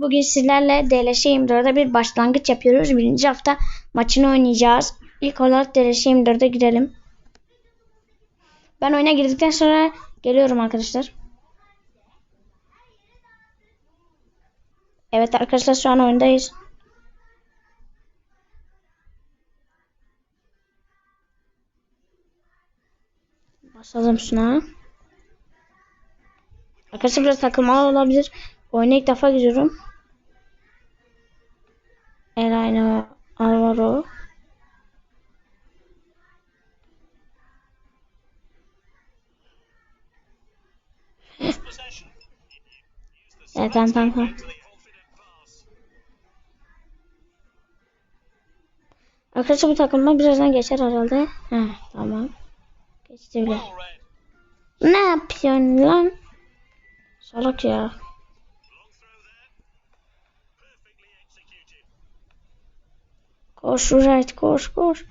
Bugün sizlerle DLS 24'da bir başlangıç yapıyoruz. Birinci hafta maçını oynayacağız. İlk olarak DLS 24'e girelim. Ben oyuna girdikten sonra geliyorum arkadaşlar. Evet arkadaşlar şu an oyundayız. Basalım şuna. Arkadaşlar biraz takılmalar olabilir. Oyuna ilk defa giriyorum. Elena Alvaro. Evet tamam tamam tamam. Arkadaşlar bu takılma birazdan geçer herhalde. Heh, tamam. Geçti bile. Ne yapıyorsun lan? Salak ya. Koş right koş koş.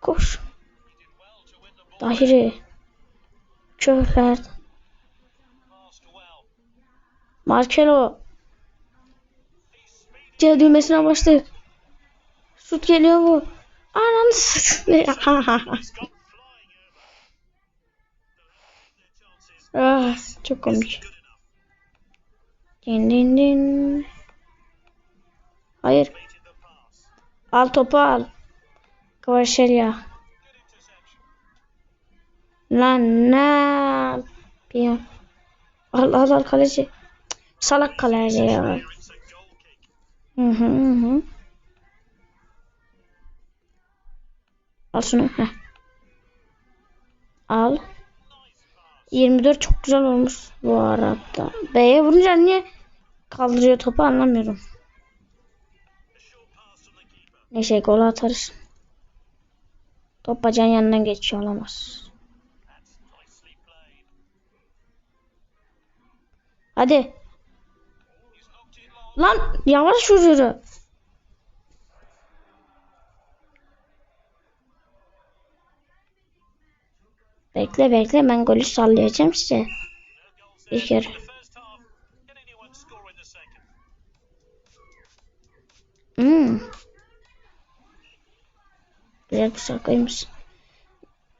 Koş. Dahiri. Çöhler. Markelo. C düğmesine başladık. Şut geliyor bu. Ananı satayım. ah, çok komik. Din din din. Hayır. Al topu al. Kvaşelya. Lan ne yapıyor? Al al al kaleci. Salak kaleci ya. Hı hı hı. Al şunu. Heh. Al. 24 çok güzel olmuş bu arada. B'ye vurunca niye kaldırıyor topu anlamıyorum. Neyse gol atarız. Top bacağın yanından geçiyor olamaz. Hadi. Lan yavaş yürü. Bekle bekle ben golü sallayacağım size. Bir kere. Hmm. Güzel bir şarkıymış.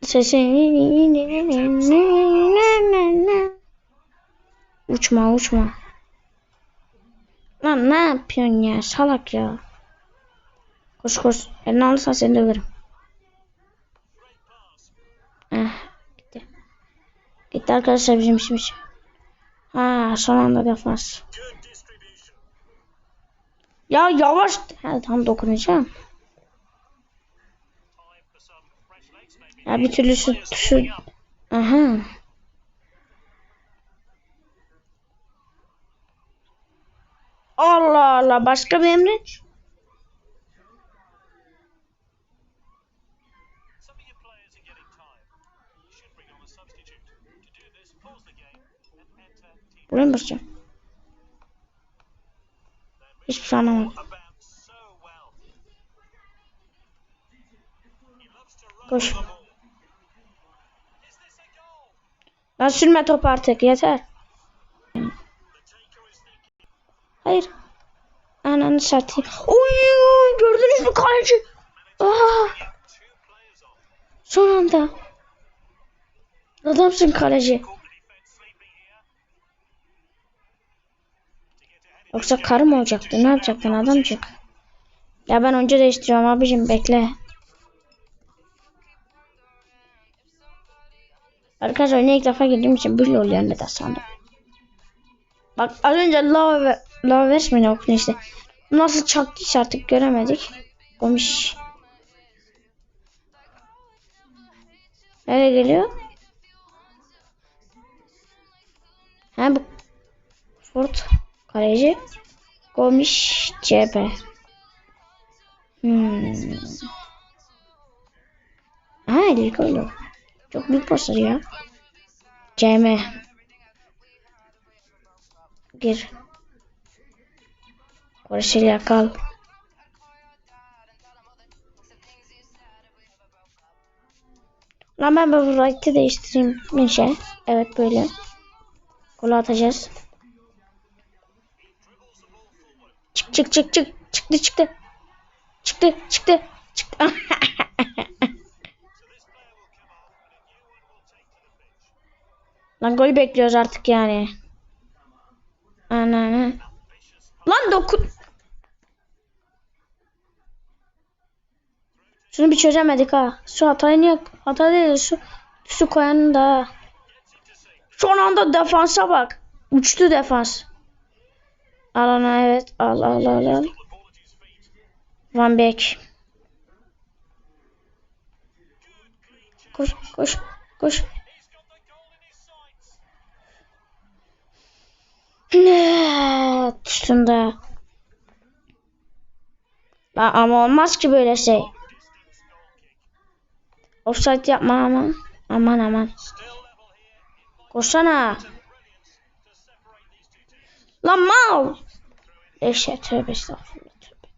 Sesi Uçma uçma. Lan ne yapıyorsun ya salak ya. Koş koş. Elini alırsan seni döverim. Eh, gitti. Gitti arkadaşlar bizim işimiz. Ha son anda defans. Ya yavaş. Ha, tam dokunacağım. Ya bir türlü şu şu. Aha. Allah Allah başka bir team Buraya mı basacağım? Hiçbir şey anlamadım. Koş. Lan sürme top artık yeter. Hayır. Ananı satayım. Oy gördünüz mü kaleci? Aa, son anda. Adamsın kaleci. Yoksa karı mı olacaktı? Ne yapacaktın adamcık? Ya ben önce değiştiriyorum abicim bekle. Arkadaşlar oyuna ilk defa girdiğim için böyle oluyor neden sandım. Bak az önce lava ve lava versmeni okudun işte. Nasıl çaktıysa artık göremedik. Komiş. Nereye geliyor? Ha bu Fort kaleci. Komiş CHP. Hmm. Ha oldu. Çok büyük başarı ya. CM. Gir. Koreşeli kal. Lan ben bu right'ı değiştireyim. Bir şey. Evet böyle. Gol atacağız. Çık çık çık çık. Çıktı çıktı. Çıktı çıktı. Çıktı. Lan gol bekliyoruz artık yani. Ana ana. Lan dokun. Şunu bir çözemedik ha. Şu hatayı niye? Hata değil şu. Şu koyanın da. Son anda defansa bak. Uçtu defans. Al ona evet. Al al al al. Van Beek. Koş koş koş. Ne? Üstünde. Lan ama olmaz ki böyle şey. Offside yapma ama. Aman aman. Koşsana. Lan mal. Eşe tövbe estağfurullah. Tövbe.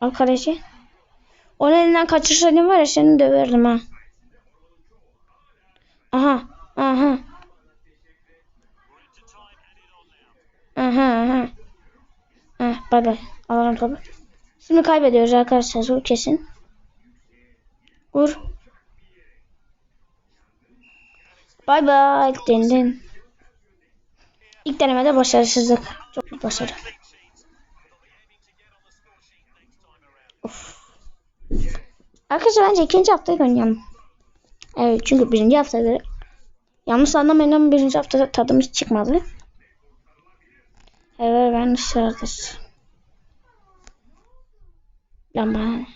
Al kaleci. Onun elinden kaçırsaydın var ya seni döverdim ha. Aha. Aha. Aha aha. Heh, bay bay. Alalım topu. Şimdi kaybediyoruz arkadaşlar. Bu kesin. Vur. Bay bay. Din din. İlk denemede başarısızlık. Çok bir başarı. Of. Arkadaşlar bence ikinci haftayı oynayalım. Evet çünkü birinci haftada yanlış anlamayın ama birinci haftada tadımız çıkmadı. Evet ben dışarıdır. Lan?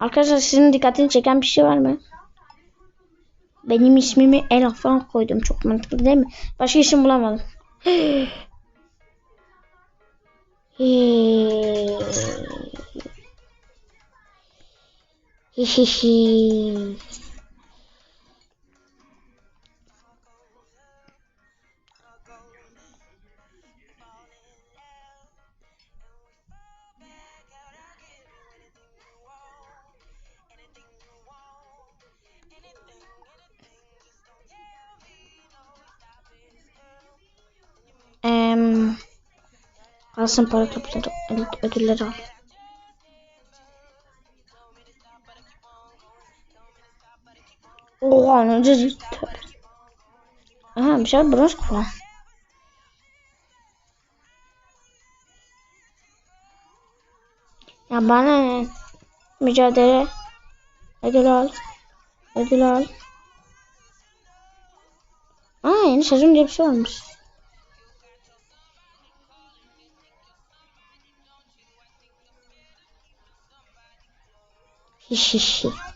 Arkadaşlar sizin dikkatini çeken bir şey var mı? Benim ismimi Ela falan koydum. Çok mantıklı değil mi? Başka isim bulamadım. Hihihi. um, I'll alsın para topladım ödülleri aldım. Oha ne cücü. Aha bir şey bronz kupa. Ya bana ne? Mücadele. Ödül al. Ödül al. Aa yeni sezon diye bir şey olmuş. Hihihi.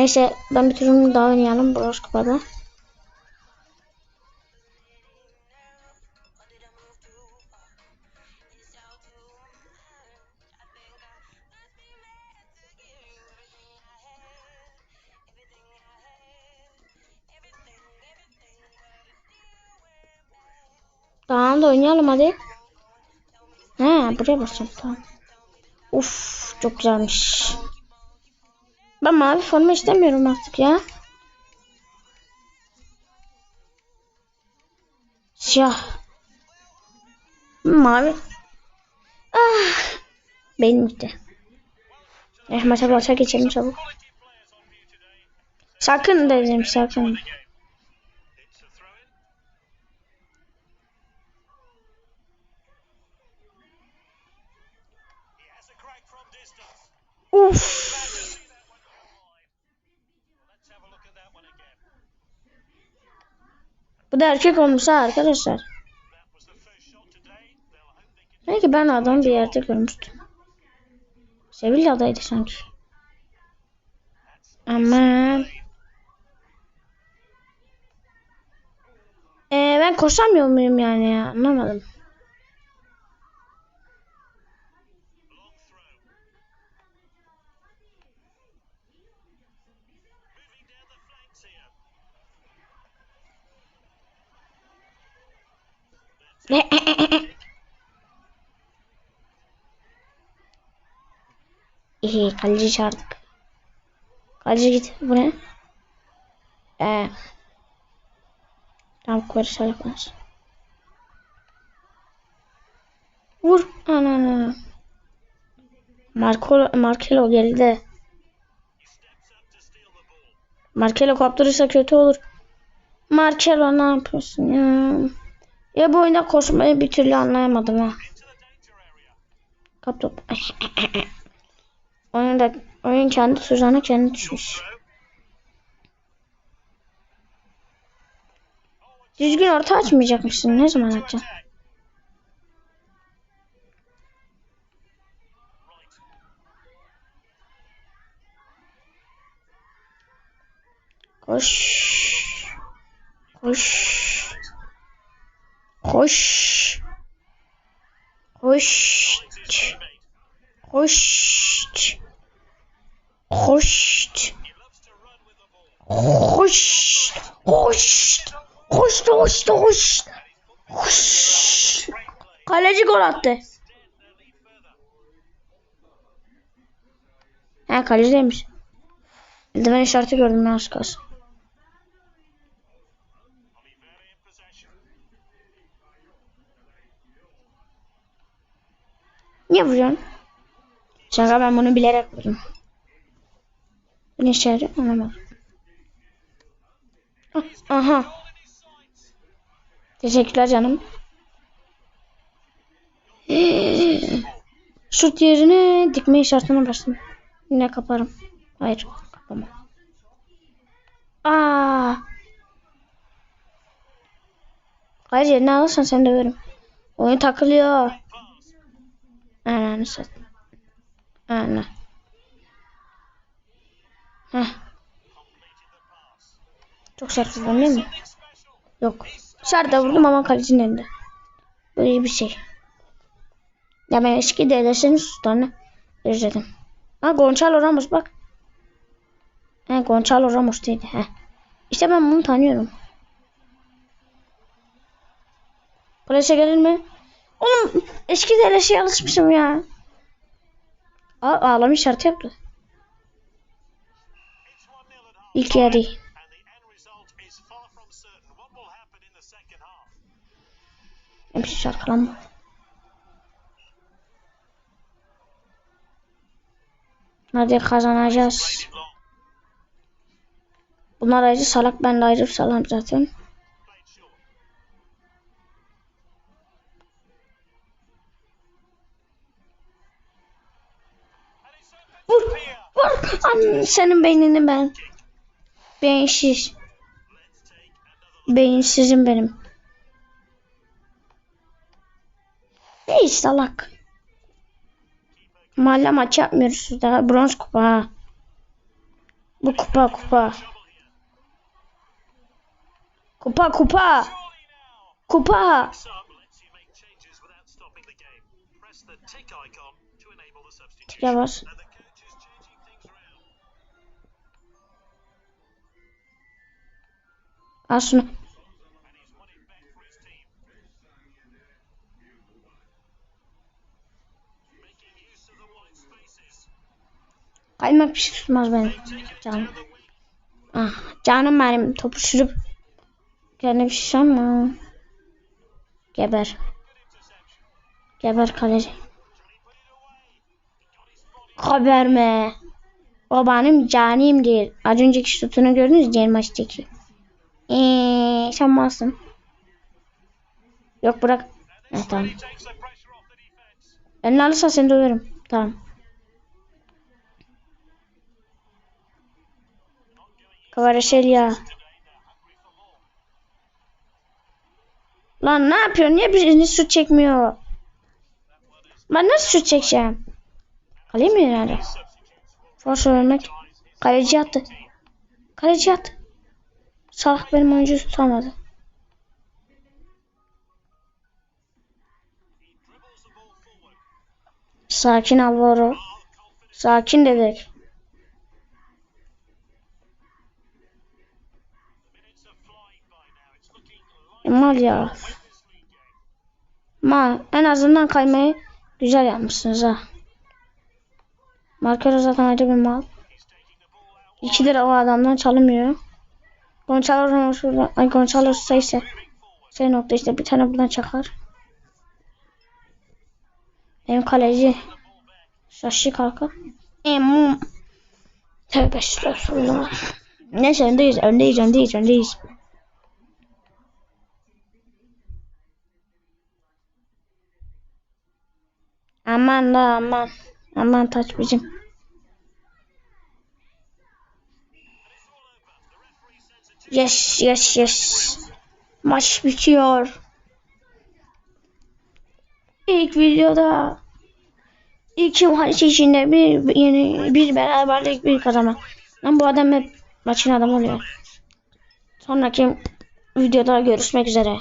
Neyse ben bir turunu daha oynayalım Bros Kupa'da. Tamam da oynayalım hadi. He buraya basacağım tamam. Uf çok güzelmiş. Ben mavi forma istemiyorum artık ya. Siyah. Mavi. Ah. Benim gitti. Eh maça başa geçelim çabuk. Sakın dedim sakın. It's Bu da erkek olmuş ha arkadaşlar. Belki ben adamı bir yerde görmüştüm. Sevilla'daydı sanki. Aman. Ee, ben koşamıyor muyum yani ya? Anlamadım. İyi kaleci çağırdık. Kaleci git. Bu ne? Ee. Tamam Barış Alper. Vur. Ana ana. Marco, Markelo geldi. Markelo kaptırırsa kötü olur. Markelo ne yapıyorsun ya? Ya bu oyunda koşmayı bir türlü anlayamadım ha. Kap top. oyun da oyun kendi tuzağına kendi düşmüş. Düzgün orta açmayacakmışsın. Ne zaman açacaksın? Koş. Koş. Koş. Koş. Koş. Koş. Koş. Koş. Koş. Koş. Koş. Koş. Kaleci gol attı. Ha kaleci demiş. Eldiven işareti gördüm ben az kalsın. Niye vuruyorsun? Şaka ben bunu bilerek vurdum. Ne işe yarıyor anlamadım. Ah, Aha. Teşekkürler canım. Şut yerine dikme işaretine bastım. Yine kaparım. Hayır kapamam. Aa. Hayır yerine alırsan seni döverim. Oyun takılıyor. Ananı sat. Ana. Heh. Çok sert vurdum değil mi? Yok. De vurdum ama kalecinin elinde. Böyle bir şey. Ya ben eski devletlerin sultanı özledim. Ha Gonçalo Ramos bak. He Gonçalo Ramos değildi. He. İşte ben bunu tanıyorum. Polise gelir mi? Oğlum eskiden her şeye alışmışım ya. A ağlama işareti yaptı. İlk yarı. Hepsi şarkılanma. Hadi kazanacağız. Bunlar ayrı salak ben de ayrı salam zaten. Senin beynini ben. Beyinsiz. Beyinsizim benim. Ey salak. Mahalle maçı yapmıyoruz daha. Bronz kupa ha. Bu kupa kupa. Kupa kupa. Kupa. Sub spaces. Kaymak bir şey tutmaz benim. Canım. Ah, canım benim. Topu sürüp kendine bir şey sanma. Geber. Geber kaleci. Geberme. O benim canimdir. Az önceki şutunu gördünüz? Diğer maçtaki. Eee, sen malsın. Yok bırak. Evet tamam. Elini alırsan seni döverim. Tamam. Kvaratskhelia. Lan ne yapıyorsun? Niye birini şut çekmiyor? Ben nasıl şut çekeceğim? Alayım mı yani? Force vermek. Kaleci attı. Kaleci attı. Salah benim oyuncuyu tutamadı. Sakin Alvaro. Sakin dedik. Mal ya. Mal. En azından kaymayı güzel yapmışsınız ha. Markero zaten ayrı bir mal. 2 lira o adamdan çalınmıyor. Gonçalo şuradan. Ay Gonçalo ise şey nokta işte bir tane buradan çakar. Benim kaleci şaşı kalka. Emum. Tövbe estağfurullah. Neyse öndeyiz, öndeyiz, öndeyiz, öndeyiz. Aman da aman. Aman taç bizim. Yes, yes, yes. Maç bitiyor. İlk videoda iki maç içinde bir yeni bir beraberlik bir kazanma. Lan bu adam hep maçın adamı oluyor. Sonraki videoda görüşmek üzere.